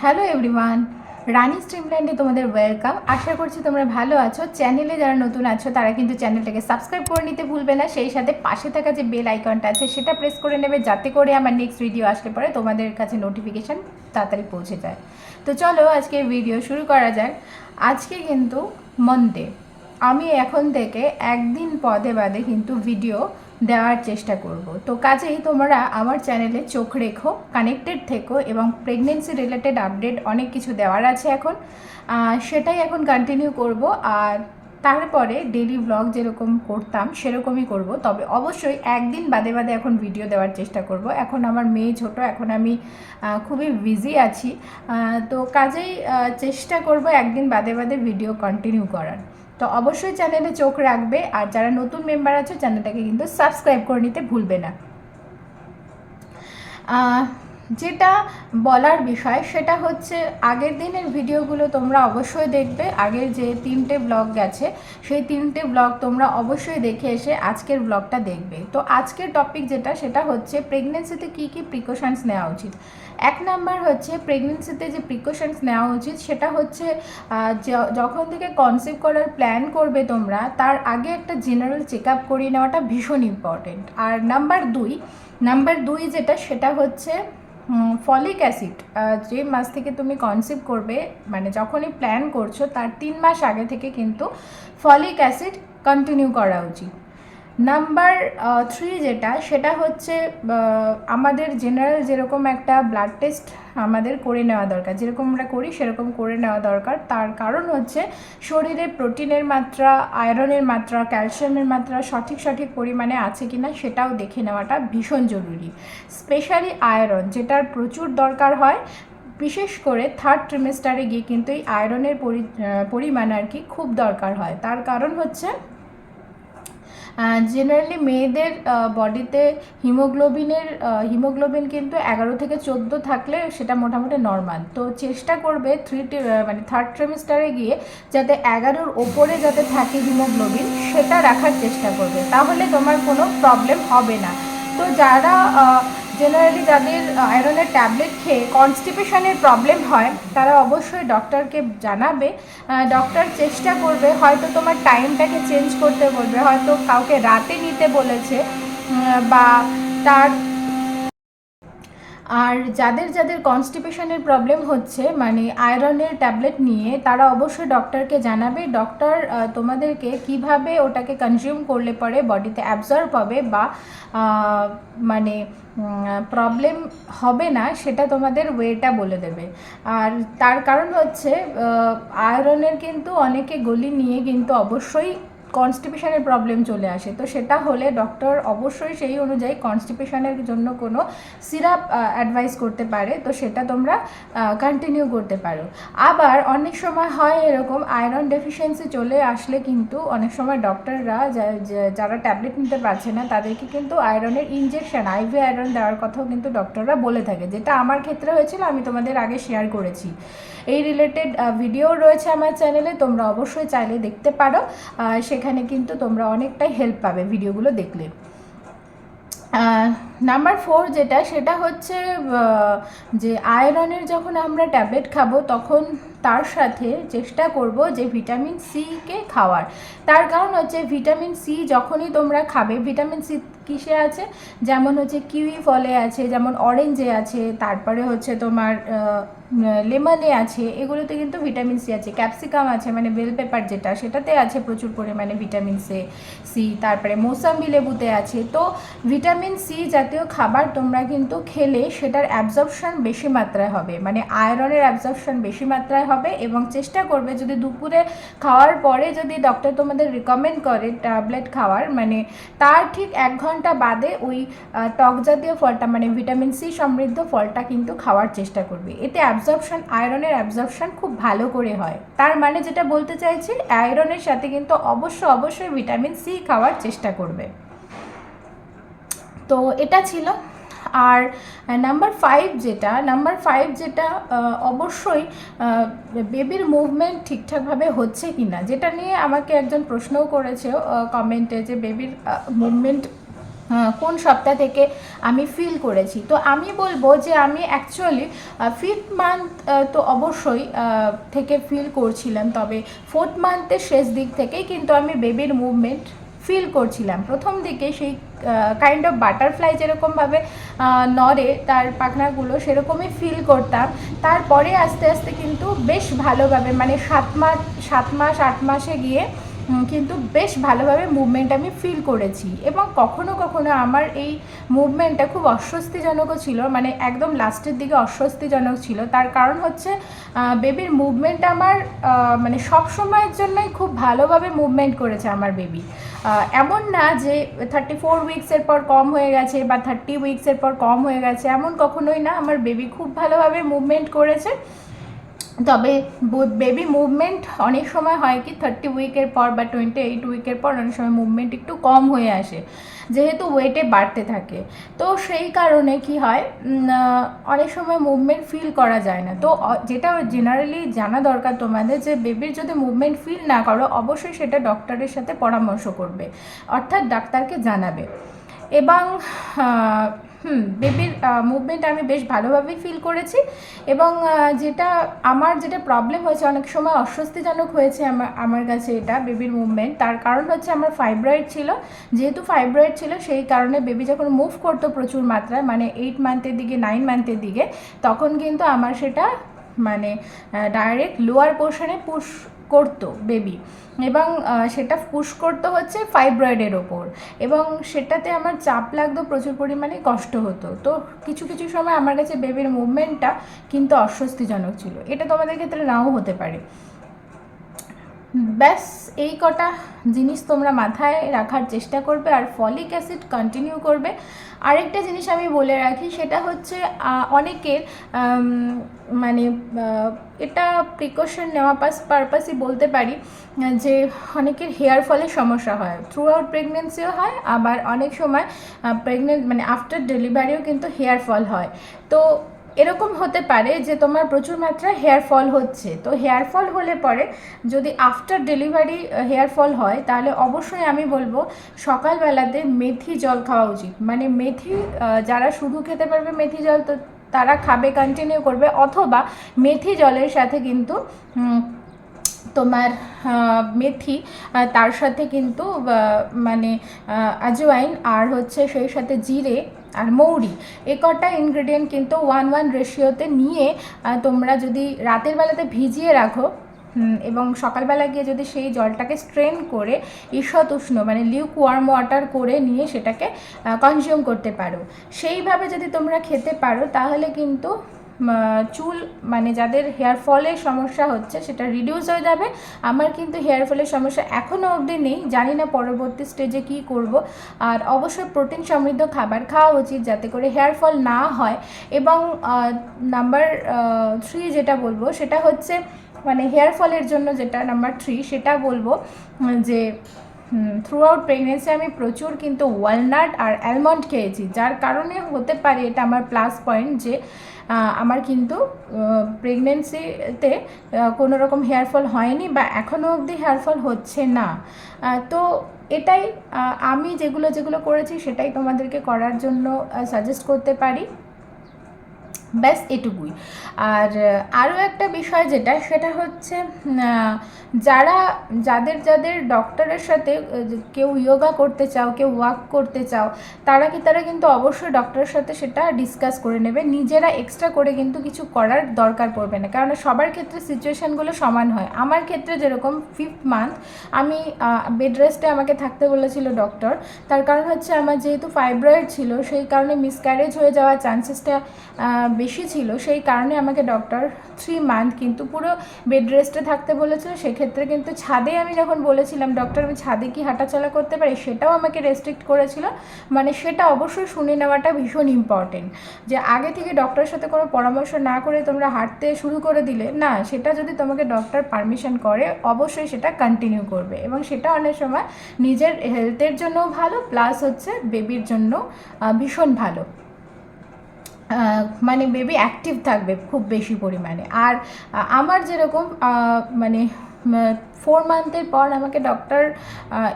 Hello everyone রানি স্ট্রিমল্যান্ডে তোমাদের welcome আশা করছি তোমরা ভালো আছো। চ্যানেলে যারা নতুন আছো, তারা কিন্তু চ্যানেলটাকে সাবস্ক্রাইব করে নিতে ভুলবে না। সেই সাথে পাশে থাকা যে বেল আইকনটা আছে, সেটা প্রেস করে নেবে, যাতে করে আমার নেক্সট ভিডিও আসলে পরে তোমাদের কাছে নোটিফিকেশান তাড়াতাড়ি পৌঁছে যায়। তো চলো আজকে ভিডিও শুরু করা যাক। আজকে কিন্তু মন্দে আমি এখন থেকে একদিন পদে বাদে কিন্তু ভিডিও দেওয়ার চেষ্টা করব। তো কাজেই তোমরা আমার চ্যানেলে চোখ রেখো কানেক্টেড থেকো এবং প্রেগনেন্সি রিলেটেড আপডেট অনেক কিছু দেওয়ার আছে এখন। সেটাই এখন কন্টিনিউ করব। আর তারপরে ডেলি ব্লগ যেরকম করতাম সেরকমই করব। তবে অবশ্যই একদিন বাদে বাদে এখন ভিডিও দেওয়ার চেষ্টা করব। এখন আমার মেয়ে ছোট, এখন আমি খুবই বিজি আছি। তো কাজেই চেষ্টা করব একদিন বাদে বাদে ভিডিও কন্টিনিউ করার। তো অবশ্যই চ্যানেলে চোখ রাখবে আর যারা নতুন মেম্বার আছে চ্যানেলটাকে কিন্তু সাবস্ক্রাইব করে নিতে ভুলবে না। যেটা বলার বিষয়, সেটা হচ্ছে আগের দিনের ভিডিওগুলো তোমরা অবশ্যই দেখবে। আগের যে তিনটে ব্লগ গেছে, সেই তিনটে ব্লগ তোমরা অবশ্যই দেখে এসে আজকের ব্লগটা দেখবে। তো আজকের টপিক যেটা, সেটা হচ্ছে প্রেগনেন্সিতে কী কী প্রিকশনস নেওয়া উচিত? এক নাম্বার হচ্ছে প্রেগনেন্সিতে যে প্রিকশনস নেওয়া উচিত, সেটা হচ্ছে যখন থেকে কনসেপ্ট করার প্ল্যান করবে তোমরা, তার আগে একটা জেনারেল চেক আপ করিয়ে নেওয়াটা ভীষণ ইম্পর্টেন্ট আর নাম্বার দুই নাম্বার দুই যেটা, সেটা হচ্ছে ফলিক অ্যাসিড যে মাস থেকে তুমি কনসিভ করবে মানে যখনই প্ল্যান করছ, তার তিন মাস আগে থেকে কিন্তু ফলিক অ্যাসিড কন্টিনিউ করা উচিত। নাম্বার থ্রি যেটা, সেটা হচ্ছে আমাদের জেনারেল যেরকম একটা ব্লাড টেস্ট আমাদের করে নেওয়া দরকার। যেরকম আমরা করি, সেরকম করে নেওয়া দরকার। তার কারণ হচ্ছে, শরীরে প্রোটিনের মাত্রা আয়রনের মাত্রা ক্যালসিয়ামের মাত্রা সঠিক সঠিক পরিমাণে আছে কি না সেটাও দেখে নেওয়াটা ভীষণ জরুরি। স্পেশালি আয়রন যেটার প্রচুর দরকার হয়, বিশেষ করে থার্ড ট্রিমেস্টারে গিয়ে কিন্তু এই আয়রনের পরি পরিমাণ আর কি খুব দরকার হয়। তার কারণ হচ্ছে জেনারেলি মেয়েদের বডিতে হিমোগ্লোবিনের হিমোগ্লোবিন কিন্তু এগারো থেকে চোদ্দ থাকলে সেটা মোটামুটি নর্মাল তো চেষ্টা করবে থ্রি মানে থার্ড সেমিস্টারে গিয়ে যাতে এগারোর ওপরে যাতে থাকে হিমোগ্লোবিন, সেটা রাখার চেষ্টা করবে। তাহলে তোমার কোনো প্রবলেম হবে না। তো যারা জেনারেলি যাদের আয়রনের ট্যাবলেট খেয়ে কনস্টিপেশনের প্রবলেম হয়, তারা অবশ্যই ডক্টরকে জানাবে। ডক্টর চেষ্টা করবে, হয়তো তোমার টাইমটাকে চেঞ্জ করতে বলবে, হয়তো কাউকে রাতে নিতে বলেছে বা তার আর যাদের যাদের কনস্টিপেশনের প্রবলেম হচ্ছে মানে আয়রনের ট্যাবলেট নিয়ে, তারা অবশ্যই ডক্টরকে জানাবে। ডক্টর তোমাদেরকে কীভাবে ওটাকে কনজিউম করলে পরে বডিতে অ্যাবজর্ব হবে বা মানে প্রবলেম হবে না, সেটা তোমাদের ওয়েটা বলে দেবে। আর তার কারণ হচ্ছে আয়রনের কিন্তু অনেকে গলি নিয়ে কিন্তু অবশ্যই কনস্টিপেশনের প্রবলেম চলে আসে। তো সেটা হলে ডক্টর অবশ্যই সেই অনুযায়ী কনস্টিপেশনের জন্য কোনো সিরাপ অ্যাডভাইস করতে পারে। তো সেটা তোমরা কন্টিনিউ করতে পারো। আবার অনেক সময় হয় এরকম আয়রন ডেফিসিয়েন্সি চলে আসলে কিন্তু অনেক সময় ডক্টররা যারা ট্যাবলেট নিতে পারছে না তাদেরকে কিন্তু আয়রনের ইনজেকশন আইভি আয়রন দেওয়ার কথাও কিন্তু ডক্টররা বলে থাকে। যেটা আমার ক্ষেত্রে হয়েছিল আমি তোমাদের আগে শেয়ার করেছি। এই রিলেটেড ভিডিও রয়েছে আমার চ্যানেলে তোমরা অবশ্যই চাইলে দেখতে পারো। আহ, সেখানে কিন্তু তোমরা অনেকটাই হেল্প পাবে ভিডিওগুলো দেখলে। নাম্বার ফোর যেটা, সেটা হচ্ছে যে আয়রনের যখন আমরা ট্যাবলেট খাব, তখন তার সাথে চেষ্টা করব যে ভিটামিন সিকে খাওয়ার। তার কারণ হচ্ছে ভিটামিন সি যখনই তোমরা খাবে ভিটামিন সি কিসে আছে? যেমন হচ্ছে কিউই ফলে আছে, যেমন অরেঞ্জে আছে, তারপরে হচ্ছে তোমার লেমনে আছে, এগুলোতে কিন্তু ভিটামিন সি আছে ক্যাপসিকাম আছে মানে বেল পেপার যেটা, সেটাতে আছে প্রচুর পরিমাণে ভিটামিন সি সি তারপরে মৌসাম্বি লেবুতে আছে। তো ভিটামিন সি জাতীয় খাবার তোমরা কিন্তু খেলে, সেটার অ্যাবজর্পশন বেশি মাত্রায় হবে মানে আয়রনের অ্যাবজর্পশন বেশি মাত্রায় হবে এবং চেষ্টা করবে যদি দুপুরে খাওয়ার পরে যদি ডক্টর তোমাদের রিকমেন্ড করে ট্যাবলেট খাওয়ার মানে তার ঠিক এক ঘণ্টা বাদে ওই টক জাতীয় ফলটা মানে ভিটামিন সি সমৃদ্ধ ফলটা কিন্তু খাওয়ার চেষ্টা করবে। এতে অ্যাবজর্পশন আয়রনের অ্যাবজর্পশন খুব ভালো করে হয়। তার মানে যেটা বলতে চাইছি আয়রনের সাথে কিন্তু অবশ্য অবশ্যই ভিটামিন সি খাওয়ার চেষ্টা করবে। তো এটা ছিল। আর নাম্বার ফাইভ যেটা নাম্বার ফাইভ যেটা অবশ্যই বেবির মুভমেন্ট ঠিকঠাকভাবে হচ্ছে কি না যেটা নিয়ে আমাকে একজন প্রশ্নও করেছে কমেন্টে যে বেবির মুভমেন্ট কোন সপ্তাহ থেকে আমি ফিল করেছি। তো আমি বলব যে আমি অ্যাকচুয়ালি ফিফথ মান্থ তো অবশ্যই থেকে ফিল করছিলাম। তবে ফোর্থ মান্থের শেষ দিক থেকেই কিন্তু আমি বেবির মুভমেন্ট ফিল করছিলাম। প্রথম দিকে সেই কাইন্ড অফ বাটারফ্লাই যেরকমভাবে নড়ে, তার পাখনাগুলো সেরকমই ফিল করতাম। তারপরে আস্তে আস্তে কিন্তু বেশ ভালোভাবে মানে সাত মাস সাত মাস, আট মাসে গিয়ে কিন্তু বেশ ভালোভাবে মুভমেন্ট আমি ফিল করেছি। এবং কখনো কখনো আমার এই মুভমেন্টটা খুব অস্বস্তিজনকও ছিল মানে একদম লাস্টের দিকে অস্বস্তিজনক ছিল। তার কারণ হচ্ছে বেবির মুভমেন্ট আমার মানে সব সময়ের জন্যই খুব ভালোভাবে মুভমেন্ট করেছে আমার বেবি এমন না যে থার্টি ফোর উইক্সের পর কম হয়ে গেছে বা থার্টি উইক্সের পর কম হয়ে গেছে, এমন কখনোই না। আমার বেবি খুব ভালোভাবে মুভমেন্ট করেছে। তবে বেবি মুভমেন্ট অনেক সময় হয় কি থার্টি উইকের পর বা টোয়েন্টি এইট উইকের পর অনেক সময় মুভমেন্ট একটু কম হয়ে আসে, যেহেতু ওয়েটে বাড়তে থাকে। তো সেই কারণে কি হয় অনেক সময় মুভমেন্ট ফিল করা যায় না। তো যেটা জেনারেলি জানা দরকার তোমাদের যে বেবির যদি মুভমেন্ট ফিল না করো, অবশ্যই সেটা ডক্টরের সাথে পরামর্শ করবে, অর্থাৎ ডাক্তারকে জানাবে। এবং হুম বেবির মুভমেন্ট আমি বেশ ভালোভাবেই ফিল করেছি এবং যেটা আমার যেটা প্রবলেম হয়েছে, অনেক সময় অস্বস্তিজনক হয়েছে আমার আমার কাছে এটা বেবির মুভমেন্ট তার কারণ হচ্ছে আমার ফাইব্রয়েড ছিল। যেহেতু ফাইব্রয়েড ছিল, সেই কারণে বেবি যখন মুভ করতো প্রচুর মাত্রায় মানে এইট মান্থের দিকে নাইন মান্থের দিকে, তখন কিন্তু আমার সেটা মানে ডাইরেক্ট লোয়ার পোর্শনে পুশ করতো বেবি এবং সেটা পুশ করতো হচ্ছে ফাইব্রয়েডের ওপর। এবং সেটাতে আমার চাপ লাগতো, প্রচুর পরিমাণে কষ্ট হতো। তো কিছু কিছু সময় আমার কাছে বেবির মুভমেন্টটা কিন্তু অস্বস্তিজনক ছিল। এটা তোমাদের ক্ষেত্রে নাও হতে পারে। ব্যাস, এই কটা জিনিস তোমরা মাথায় রাখার চেষ্টা করবে আর ফলিক অ্যাসিড কন্টিনিউ করবে। আরেকটা জিনিস আমি বলে রাখি, সেটা হচ্ছে অনেকের মানে এটা প্রিকশন নেওয়া পাস পারপাসই বলতে পারি, যে অনেকের হেয়ার ফলের সমস্যা হয়। থ্রু আউট প্রেগনেন্সিও হয়, আবার অনেক সময় প্রেগনেন্ট মানে আফটার ডেলিভারিও কিন্তু হেয়ার ফল হয়। তো এরকম হতে পারে যে তোমার প্রচুর মাত্রায় হেয়ার ফল হচ্ছে। তো হেয়ার ফল হলে পরে যদি আফটার ডেলিভারি হেয়ার ফল হয়, তাহলে অবশ্যই আমি বলব সকালবেলাতে মেথি জল খাওয়া উচিত। মানে মেথি যারা শুধু খেতে পারবে মেথি জল, তো তারা খাবে কন্টিনিউ করবে। অথবা মেথি জলের সাথে কিন্তু তোমার মেথি তার সাথে কিন্তু মানে আজওয়াইন, আর হচ্ছে সেই সাথে জিরে আর মৌরি। এ কটা ইনগ্রেডিয়েন্ট কিন্তু ওয়ান ওয়ান রেশিওতে নিয়ে তোমরা যদি রাতের বেলাতে ভিজিয়ে রাখো এবং সকালবেলা গিয়ে যদি সেই জলটাকে স্ট্রেন করে ঈষৎ উষ্ণ মানে লিউক ওয়ার্ম ওয়াটার করে নিয়ে সেটাকে কনজিউম করতে পারো। সেইভাবে যদি তোমরা খেতে পারো, তাহলে কিন্তু চুল মানে যাদের হেয়ার ফলের সমস্যা হচ্ছে, সেটা রিডিউস হয়ে যাবে। আমার কিন্তু হেয়ার ফলের সমস্যা এখনও অবধি নেই। জানি না পরবর্তী স্টেজে কি করব। আর অবশ্যই প্রোটিন সমৃদ্ধ খাবার খাওয়া উচিত যাতে করে হেয়ার ফল না হয়। এবং নাম্বার থ্রি যেটা বলব, সেটা হচ্ছে মানে হেয়ার ফলের জন্য যেটা নাম্বার থ্রি সেটা বলব, যে থ্রু আউট প্রেগনেন্সি আমি প্রচুর কিন্তু ওয়ালনাট আর অ্যালমন্ড খেয়েছি, যার কারণে হতে পারে এটা আমার প্লাস পয়েন্ট যে আমার কিন্তু প্রেগনেন্সিতে কোনো রকম হেয়ার ফল হয়নি বা এখনও অবধি হেয়ার ফল হচ্ছে না। তো এটাই আমি যেগুলো যেগুলো করেছি সেটাই তোমাদেরকে করার জন্য সাজেস্ট করতে পারি। ব্যাস, এটুকুই। আর আরও একটা বিষয় যেটা, সেটা হচ্ছে যারা, যাদের যাদের ডক্টরের সাথে কেউ ইয়োগা করতে চাও, কেউ ওয়াক করতে চাও, তারা কি, তারা কিন্তু অবশ্যই ডক্টরের সাথে সেটা ডিসকাস করে নেবে। নিজেরা এক্সট্রা করে কিন্তু কিছু করার দরকার পড়বে না। কারণ সবার ক্ষেত্রে সিচুয়েশানগুলো সমান হয়। আমার ক্ষেত্রে যেরকম ফিফথ মান্থ আমি বেড রেস্টে আমাকে থাকতে বলেছিল ডক্টর তার কারণ হচ্ছে, আমার যেহেতু ফাইব্রয়েড ছিল, সেই কারণে মিসক্যারেজ হয়ে যাওয়ার চান্সেসটা বেশি ছিল, সেই কারণে আমাকে ডক্টর থ্রি মান্থ কিন্তু পুরো বেড রেস্টে থাকতে বলেছিল। সেক্ষেত্রে কিন্তু ছাদে আমি যখন বলেছিলাম ডক্টর আমি ছাদে কি হাঁটাচলা করতে পারি? সেটাও আমাকে রেস্ট্রিক্ট করেছিল। মানে সেটা অবশ্যই শুনে নেওয়াটা ভীষণ ইম্পর্টেন্ট যে আগে থেকে ডক্টরের সাথে কোনো পরামর্শ না করে তোমরা হাঁটতে শুরু করে দিলে, না, সেটা যদি তোমাকে ডক্টর পারমিশন করে, অবশ্যই সেটা কন্টিনিউ করবে। এবং সেটা অনেক সময় নিজের হেলথের জন্যও ভালো প্লাস হচ্ছে বেবির জন্য ভীষণ ভালো। মানে বেবি অ্যাক্টিভ থাকবে খুব বেশি পরিমাণে। আর আমার যেরকম মানে ফোর মান্থের পর আমাকে ডক্টর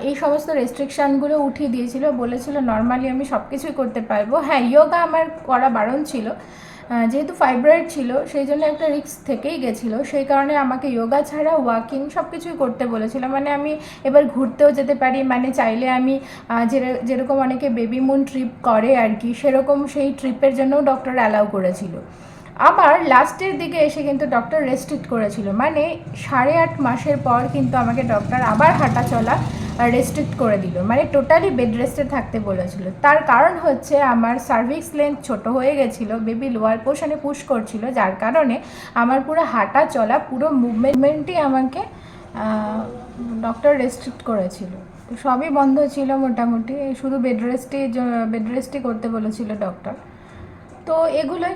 এই সমস্ত রেস্ট্রিকশানগুলো উঠিয়ে দিয়েছিল, বলেছিল নর্মালি আমি সব কিছুই করতে পারব। হ্যাঁ যোগা আমার করা বারণ ছিল। যেহেতু ফাইব্রয়েড ছিল, সেই জন্য একটা রিস্ক থেকেই গেছিল। সেই কারণে আমাকে যোগা ছাড়া ওয়াকিং সব কিছুই করতে বলেছিল। মানে আমি এবার ঘুরতেও যেতে পারি মানে চাইলে আমি যেরকম অনেকে বেবি মুন ট্রিপ করে আর কি, সেরকম সেই ট্রিপের জন্যও ডক্টর অ্যালাউ করেছিল। আবার লাস্টের দিকে এসে কিন্তু ডক্টর রেস্ট্রিক্ট করেছিল। মানে সাড়ে আট মাসের পর কিন্তু আমাকে ডক্টর আবার হাঁটা চলা রেস্ট্রিক্ট করে দিল। মানে টোটালি বেড রেস্টে থাকতে বলেছিল। তার কারণ হচ্ছে আমার সার্ভিক্স লেন্থ ছোট হয়ে গেছিল বেবি লোয়ার পোর্শনে পুশ করছিল, যার কারণে আমার পুরো হাঁটা চলা, পুরো মুভমেন্টই আমাকে ডক্টর রেস্ট্রিক্ট করেছিল। তো সবই বন্ধ ছিল মোটামুটি। শুধু বেড রেস্টই বেড রেস্টই করতে বলেছিল ডক্টর তো এগুলোই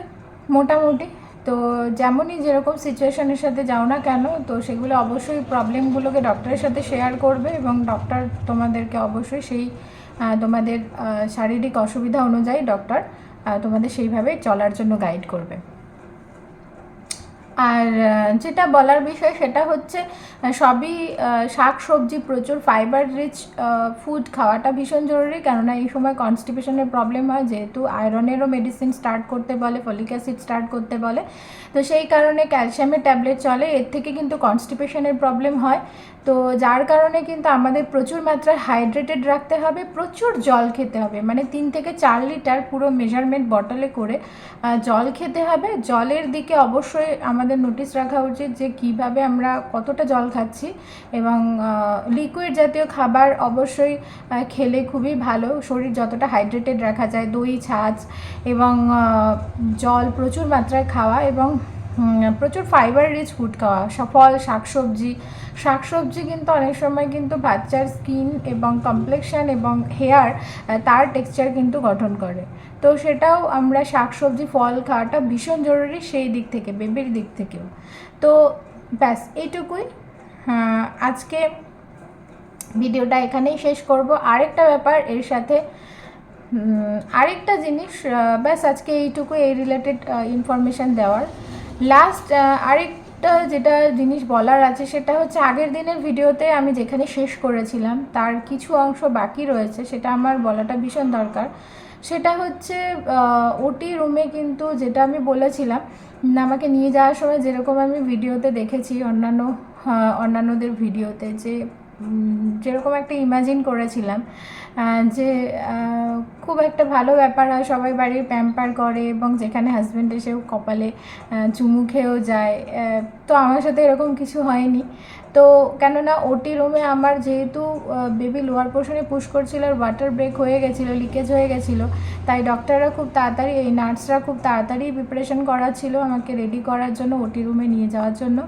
মোটামুটি। তো যেমনই যেরকম সিচুয়েশনের সাথে যাও না কেন, তো সেগুলো অবশ্যই প্রবলেমগুলোকে ডক্টরের সাথে শেয়ার করবে এবং ডক্টর তোমাদেরকে অবশ্যই সেই তোমাদের শারীরিক অসুবিধা অনুযায়ী ডক্টর তোমাদের সেইভাবে চলার জন্য গাইড করবে। আর যেটা বলার বিষয় সেটা হচ্ছে সবই শাক সবজি প্রচুর ফাইবার রিচ ফুড খাওয়াটা ভীষণ জরুরি। কেননা এই সময় কনস্টিপেশনের প্রবলেম হয়, যেহেতু আয়রনেরও মেডিসিন স্টার্ট করতে বলে ফলিক অ্যাসিড স্টার্ট করতে বলে। তো সেই কারণে ক্যালসিয়ামের ট্যাবলেট চলে, এর থেকে কিন্তু কনস্টিপেশনের প্রবলেম হয়। তো যার কারণে কিন্তু আমাদের প্রচুর মাত্রায় হাইড্রেটেড রাখতে হবে, প্রচুর জল খেতে হবে। মানে তিন থেকে চার লিটার পুরো মেজারমেন্ট বটলে করে জল খেতে হবে। জলের দিকে অবশ্যই আমাদের নোটিশ রাখা উচিত যে কীভাবে আমরা কতটা জল খাচ্ছি এবং লিকুইড জাতীয় খাবার অবশ্যই খেলে খুবই ভালো। শরীর যতটা হাইড্রেটেড রাখা যায়, দই, ছাঁচ এবং জল প্রচুর মাত্রায় খাওয়া এবং প্রচুর ফাইবার রিচ ফুড খাওয়া ফল শাকসবজি। শাকসবজি কিন্তু অনেক সময় কিন্তু বাচ্চার স্কিন এবং কমপ্লেকশন এবং হেয়ার তার টেক্সচার কিন্তু গঠন করে। তো সেটাও আমরা শাকসবজি ফল খাওয়াটা ভীষণ জরুরি সেই দিক থেকে বেবির দিক থেকেও। তো ব্যাস এইটুকুই। হ্যাঁ, আজকে ভিডিওটা এখানেই শেষ করব। আরেকটা ব্যাপার এর সাথে আরেকটা জিনিস ব্যাস আজকে এইটুকু এই রিলেটেড ইনফরমেশান দেওয়ার। লাস্ট আরেকটা যেটা জিনিস বলার আছে, সেটা হচ্ছে আগের দিনের ভিডিওতে আমি যেখানে শেষ করেছিলাম, তার কিছু অংশ বাকি রয়েছে, সেটা আমার বলাটা ভীষণ দরকার। সেটা হচ্ছে ওটি রুমে কিন্তু যেটা আমি বলেছিলাম, আমাকে নিয়ে যাওয়ার সময় যেরকম আমি ভিডিওতে দেখেছি অন্যান্য অন্যান্যদের ভিডিওতে যে যেরকম একটা ইমাজিন করেছিলাম যে খুব একটা ভালো ব্যাপার হয়, সবাই বাড়ির প্যাম্পার করে এবং যেখানে হাজব্যান্ড এসেও কপালে চুমু খেয়েও যায় তো আমার সাথে এরকম কিছু হয়নি। তো কেননা ওটি রুমে আমার যেহেতু বেবি লোয়ার পোর্শনে পুশ করছিল আর ওয়াটার ব্রেক হয়ে গেছিল লিকেজ হয়ে গেছিল, তাই ডক্টররা খুব তাড়াতাড়ি, এই নার্সরা খুব তাড়াতাড়ি প্রিপারেশন করা ছিল আমাকে রেডি করার জন্য ওটি রুমে নিয়ে যাওয়ার জন্য।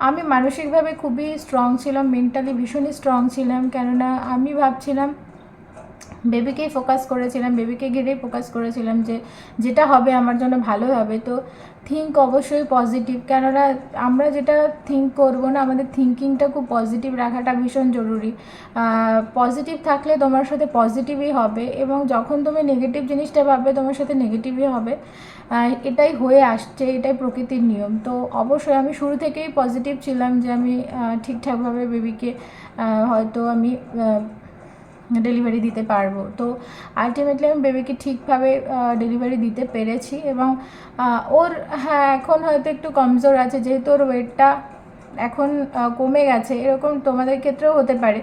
আমি মানসিকভাবে খুবই স্ট্রং ছিলাম মেন্টালি ভীষণই স্ট্রং ছিলাম কেননা আমি ভাবছিলাম বেবিকেই ফোকাস করেছিলাম, বেবিকে ঘিরেই ফোকাস করেছিলাম যে যেটা হবে আমার জন্য ভালো হবে। তো থিঙ্ক অবশ্যই পজিটিভ কেননা আমরা যেটা থিঙ্ক করব না, আমাদের থিঙ্কিংটা খুব পজিটিভ রাখাটা ভীষণ জরুরি। পজিটিভ থাকলে তোমার সাথে পজিটিভই হবে এবং যখন তুমি নেগেটিভ জিনিসটা ভাববে, তোমার সাথে নেগেটিভই হবে। এটাই হয়ে আসছে, এটাই প্রকৃতির নিয়ম। তো অবশ্যই আমি শুরু থেকেই পজিটিভ ছিলাম যে আমি ঠিকঠাকভাবে বেবিকে হয়তো আমি ডেলিভারি দিতে পারব। তো আলটিমেটলি আমি বেবিকে ঠিকভাবে ডেলিভারি দিতে পেরেছি এবং ওর হ্যাঁ এখন হয়তো একটু কমজোর আছে, যেহেতু ওর ওয়েটটা এখন কমে গেছে, এরকম তোমাদের ক্ষেত্রেও হতে পারে।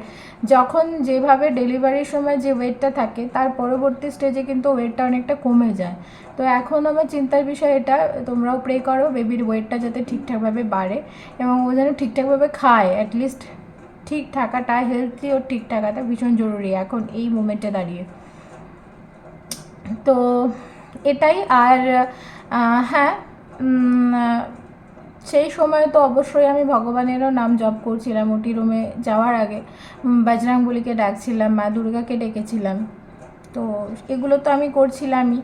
যখন যেভাবে ডেলিভারির সময় যে ওয়েটটা থাকে, তার পরবর্তী স্টেজে কিন্তু ওয়েটটা অনেকটা কমে যায়। তো এখন আমার চিন্তার বিষয় এটা, তোমরাও প্রে করো বেবির ওয়েটটা যাতে ঠিকঠাকভাবে বাড়ে এবং ও যেন ঠিকঠাকভাবে খায় অ্যাটলিস্ট ঠিক থাকাটা হেলথি ও ঠিক থাকাটা ভীষণ জরুরি এখন এই মুমেন্টে দাঁড়িয়ে। তো এটাই আর হ্যাঁ সেই সময় তো অবশ্যই আমি ভগবানেরও নাম জপ করছিলাম ওটি রুমে যাওয়ার আগে। উম, বজরাংবলীকে ডাকছিলাম মা দুর্গাকে ডেকেছিলাম। তো এগুলো তো আমি করছিলামই।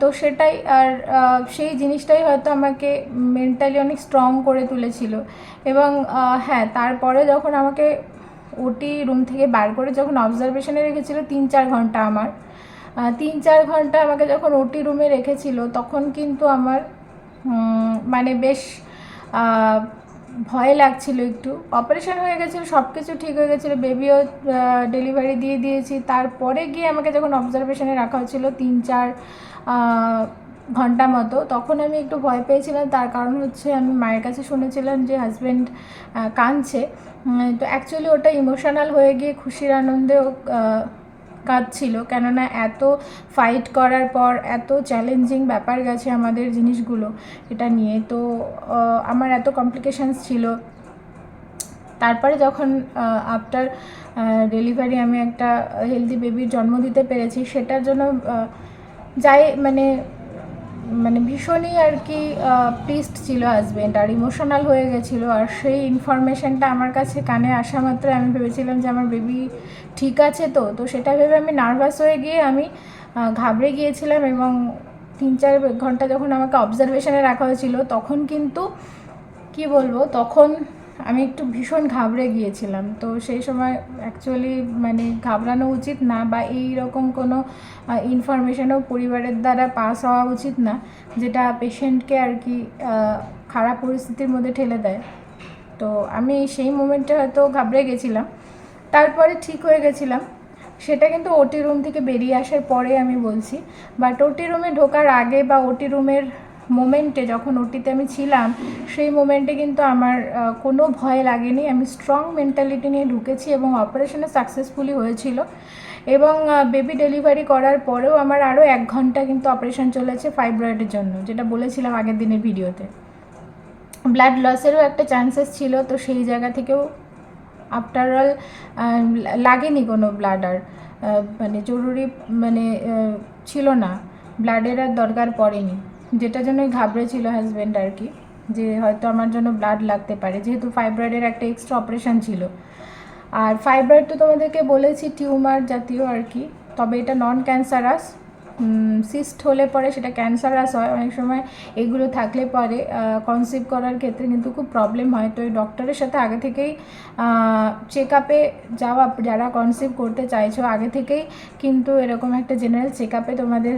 তো সেটাই আর সেই জিনিসটাই হয়তো আমাকে মেন্টালি অনেক স্ট্রং করে তুলেছিল। এবং হ্যাঁ তারপরে যখন আমাকে ওটি রুম থেকে বার করে যখন অবজারভেশনে রেখেছিল, তিন চার ঘণ্টা আমার। তিন চার ঘণ্টা আমাকে যখন ওটি রুমে রেখেছিল, তখন কিন্তু আমার মানে বেশ ভয় লাগছিল একটু। অপারেশন হয়ে গেছিল সব কিছু ঠিক হয়ে গেছিল। বেবিও ডেলিভারি দিয়ে দিয়েছি। তারপরে গিয়ে আমাকে যখন অবজারভেশনে রাখা হয়েছিল তিন, চার ঘণ্টা মতো, তখন আমি একটু ভয় পেয়েছিলাম। তার কারণ হচ্ছে আমি মায়ের কাছে শুনেছিলাম যে হাজব্যান্ড কাঁদছে। তো অ্যাকচুয়ালি ওটা ইমোশনাল হয়ে গিয়ে খুশির আনন্দেও আহ, ছিল। কেননা এত ফাইট করার পর এত চ্যালেঞ্জিং ব্যাপার গেছে আমাদের জিনিসগুলো এটা নিয়ে। তো আমার এত কমপ্লিকেশানস ছিল। তারপরে যখন আফটার ডেলিভারি আমি একটা হেলদি বেবির জন্ম দিতে পেরেছি সেটার জন্য যাই মানে মানে ভীষণই আর কি পিস্ট ছিল হাজবেন্ড আর ইমোশনাল হয়ে গেছিল। আর সেই ইনফরমেশনটা আমার কাছে কানে আসা মাত্র আমি ভেবেছিলাম যে আমার বেবি ঠিক আছে তো। তো সেটা ভেবে আমি নার্ভাস হয়ে গিয়ে আমি ঘাবড়ে গিয়েছিলাম এবং তিন চার ঘণ্টা যখন আমাকে অবজারভেশনে রাখা হয়েছিল, তখন কিন্তু কি বলব, তখন আমি একটু ভীষণ ঘাবড়ে গিয়েছিলাম। তো সেই সময় অ্যাকচুয়ালি মানে ঘাবড়ানো উচিত না বা এই রকম কোনো ইনফরমেশনও পরিবারের দ্বারা পাস হওয়া উচিত না, যেটা পেশেন্টকে আর কি খারাপ পরিস্থিতির মধ্যে ঠেলে দেয়। তো আমি সেই মোমেন্টে হয়তো ঘাবড়ে গেছিলাম। তারপরে ঠিক হয়ে গেছিলাম। সেটা কিন্তু ওটি রুম থেকে বেরিয়ে আসার পরে আমি বলছি। বাট ওটি রুমে ঢোকার আগে বা ওটি রুমের মোমেন্টে যখন ওটিতে আমি ছিলাম, সেই মোমেন্টে কিন্তু আমার কোনো ভয় লাগেনি। আমি স্ট্রং মেন্টালিটি নিয়ে ঢুকেছি এবং অপারেশনে সাকসেসফুলি হয়েছিল। এবং বেবি ডেলিভারি করার পরেও আমার আরও এক ঘণ্টা কিন্তু অপারেশন চলেছে ফাইব্রয়েডের জন্য, যেটা বলেছিলাম আগের দিনের ভিডিওতে। ব্লাড লসেরও একটা চান্সেস ছিল, তো সেই জায়গা থেকেও আফটার অল লাগেনি কোনো ব্লাড আর মানে জরুরি মানে ছিল না। ব্লাডের আর দরকার পড়েনি। যেটার জন্যই ঘাবড়ে ছিল হাজব্যান্ড আর কি যে হয়তো আমার জন্য ব্লাড লাগতে পারে। যেহেতু ফাইব্রয়েডের একটা এক্সট্রা অপারেশন ছিল। আর ফাইব্রয়েড তো তোমাদেরকে বলেছি টিউমার জাতীয় আর কি তবে এটা নন ক্যান্সারাস সিস্ট হলে পরে সেটা ক্যান্সারাস হয়। অনেক সময় এগুলো থাকলে পরে কনসিভ করার ক্ষেত্রে কিন্তু খুব প্রবলেম হয়। তো এই ডক্টরের সাথে আগে থেকেই চেক আপে যাওয়া, যারা কনসিভ করতে চাইছো, আগে থেকেই কিন্তু এরকম একটা জেনারেল চেক আপে তোমাদের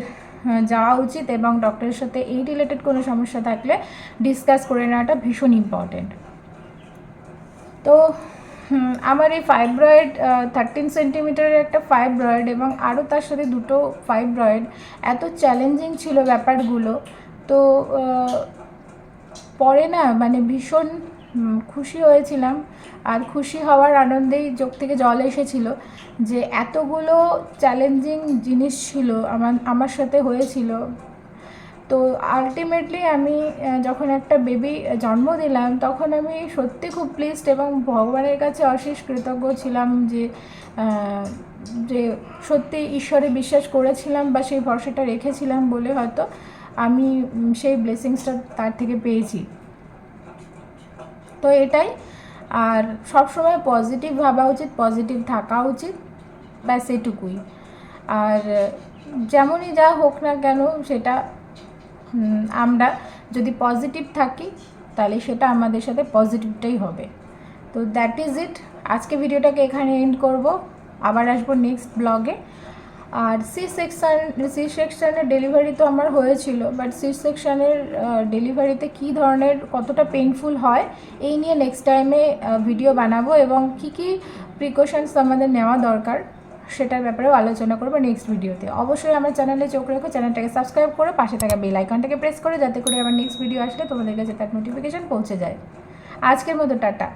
যাওয়া উচিত এবং ডক্টরের সাথে এই রিলেটেড কোনো সমস্যা থাকলে ডিসকাস করে নেওয়াটা ভীষণ ইম্পর্টেন্ট তো আমার এই ফাইব্রয়েড থার্টিন সেন্টিমিটারের একটা ফাইব্রয়েড এবং আরও তার সাথে দুটো ফাইব্রয়েড এত চ্যালেঞ্জিং ছিল ব্যাপারগুলো। তো পরে না মানে ভীষণ খুশি হয়েছিলাম। আর খুশি হওয়ার আনন্দেই চোখ থেকে জল এসেছিল যে এতগুলো চ্যালেঞ্জিং জিনিস ছিল আমার আমার সাথে হয়েছিল। তো আলটিমেটলি আমি যখন একটা বেবি জন্ম দিলাম, তখন আমি সত্যি খুব প্লিজড এবং ভগবানের কাছে অশেষ কৃতজ্ঞ ছিলাম যে যে সত্যি ঈশ্বরে বিশ্বাস করেছিলাম বা সেই ভরসাটা রেখেছিলাম বলে হয়তো আমি সেই ব্লেসিংসটা তার থেকে পেয়েছি। তো এটাই। আর সবসময় পজিটিভ ভাবা উচিত পজিটিভ থাকা উচিত, ব্যাস এটুকুই। আর যেমনই যা হোক না কেন সেটা আমরা যদি পজিটিভ থাকি, তাহলে সেটা আমাদের সাথে পজিটিভটাই হবে। তো দ্যাট ইজ ইট আজকে ভিডিওটাকে এখানে এন্ড করব। আবার আসব নেক্সট ব্লগে আর সি সেকশান সি সেকশানের ডেলিভারি তো আমার হয়েছিল বাট সি সেকশানের ডেলিভারিতে কী ধরনের, কতটা পেইনফুল হয়, এই নিয়ে নেক্সট টাইমে ভিডিও বানাবো এবং কী কী প্রিকশনস আমাদের নেওয়া দরকার, সেটার ব্যাপারেও আলোচনা করব নেক্সট ভিডিওতে অবশ্যই আমার চ্যানেলে চোখ রেখো চ্যানেলটাকে সাবস্ক্রাইব করে, পাশে থাকা বেল আইকনটাকে প্রেস করে, যাতে করে আমার নেক্সট ভিডিও আসলে তোমাদের কাছে তার নোটিফিকেশান পৌঁছে যায়। আজকের মতো, টাটা।